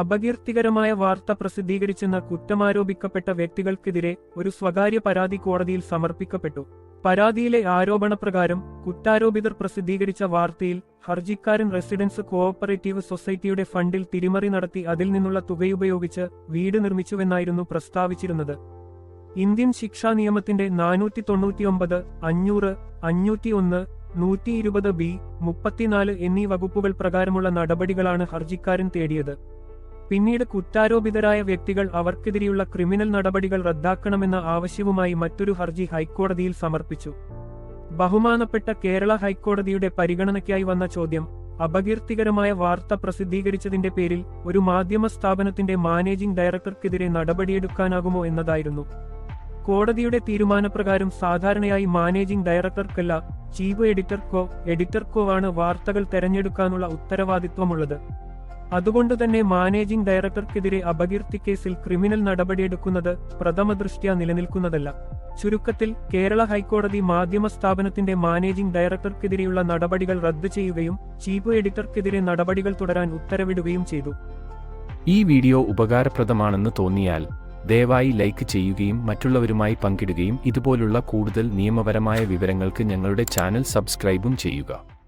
അപകീർത്തികരമായ വാർത്ത പ്രസിദ്ധീകരിച്ചെന്ന കുറ്റമാരോപിക്കപ്പെട്ട വ്യക്തികൾക്കെതിരെ ഒരു സ്വകാര്യ പരാതി കോടതിയിൽ സമർപ്പിക്കപ്പെട്ടു. പരാതിയിലെ ആരോപണപ്രകാരം കുറ്റാരോപിതർ പ്രസിദ്ധീകരിച്ച വാർത്തയിൽ ഹർജിക്കാരൻ റെസിഡൻസ് കോഓപ്പറേറ്റീവ് സൊസൈറ്റിയുടെ ഫണ്ടിൽ തിരിമറി നടത്തി അതിൽ നിന്നുള്ള തുകയുപയോഗിച്ച് വീട് നിർമ്മിച്ചുവെന്നായിരുന്നു പ്രസ്താവിച്ചിരുന്നത്. ഇന്ത്യൻ ശിക്ഷാ നിയമത്തിന്റെ നാനൂറ്റി തൊണ്ണൂറ്റിയൊമ്പത് അഞ്ഞൂറ് അഞ്ഞൂറ്റിയൊന്ന് നൂറ്റി ഇരുപത് ബി മുപ്പത്തിനാല് എന്നീ വകുപ്പുകൾ പ്രകാരമുള്ള നടപടികളാണ് ഹർജിക്കാരൻ തേടിയത്. പിന്നീട് കുറ്റാരോപിതരായ വ്യക്തികൾ അവർക്കെതിരെയുള്ള ക്രിമിനൽ നടപടികൾ റദ്ദാക്കണമെന്ന ആവശ്യവുമായി മറ്റൊരു ഹർജി ഹൈക്കോടതിയിൽ സമർപ്പിച്ചു. ബഹുമാനപ്പെട്ട കേരള ഹൈക്കോടതിയുടെ പരിഗണനയ്ക്കായി വന്ന ചോദ്യം അപകീർത്തികരമായ വാർത്ത പ്രസിദ്ധീകരിച്ചതിന്റെ പേരിൽ ഒരു മാധ്യമ സ്ഥാപനത്തിന്റെ മാനേജിംഗ് ഡയറക്ടർക്കെതിരെ നടപടിയെടുക്കാനാകുമോ എന്നതായിരുന്നു. കോടതിയുടെ തീരുമാനപ്രകാരം സാധാരണയായി മാനേജിംഗ് ഡയറക്ടർക്കല്ല ചീഫ് എഡിറ്റർക്കോ എഡിറ്റർക്കോ ആണ് വാർത്തകൾ തെരഞ്ഞെടുക്കാനുള്ള ഉത്തരവാദിത്വമുള്ളത്. അതുകൊണ്ടുതന്നെ മാനേജിംഗ് ഡയറക്ടർക്കെതിരെ അപകീർത്തി കേസിൽ ക്രിമിനൽ നടപടിയെടുക്കുന്നത് പ്രഥമദൃഷ്ട്യാ നിലനിൽക്കുന്നതല്ല. ചുരുക്കത്തിൽ കേരള ഹൈക്കോടതി മാധ്യമ സ്ഥാപനത്തിന്റെ മാനേജിംഗ് ഡയറക്ടർക്കെതിരെയുള്ള നടപടികൾ റദ്ദു ചെയ്യുകയും ചീഫ് എഡിറ്റർക്കെതിരെ നടപടികൾ തുടരാൻ ഉത്തരവിടുകയും ചെയ്തു. ഈ വീഡിയോ ഉപകാരപ്രദമാണെന്ന് തോന്നിയാൽ ദയവായി ലൈക്ക് ചെയ്യുകയും മറ്റുള്ളവരുമായി പങ്കിടുകയും ഇതുപോലുള്ള കൂടുതൽ നിയമപരമായ വിവരങ്ങൾക്ക് ഞങ്ങളുടെ ചാനൽ സബ്സ്ക്രൈബും ചെയ്യുക.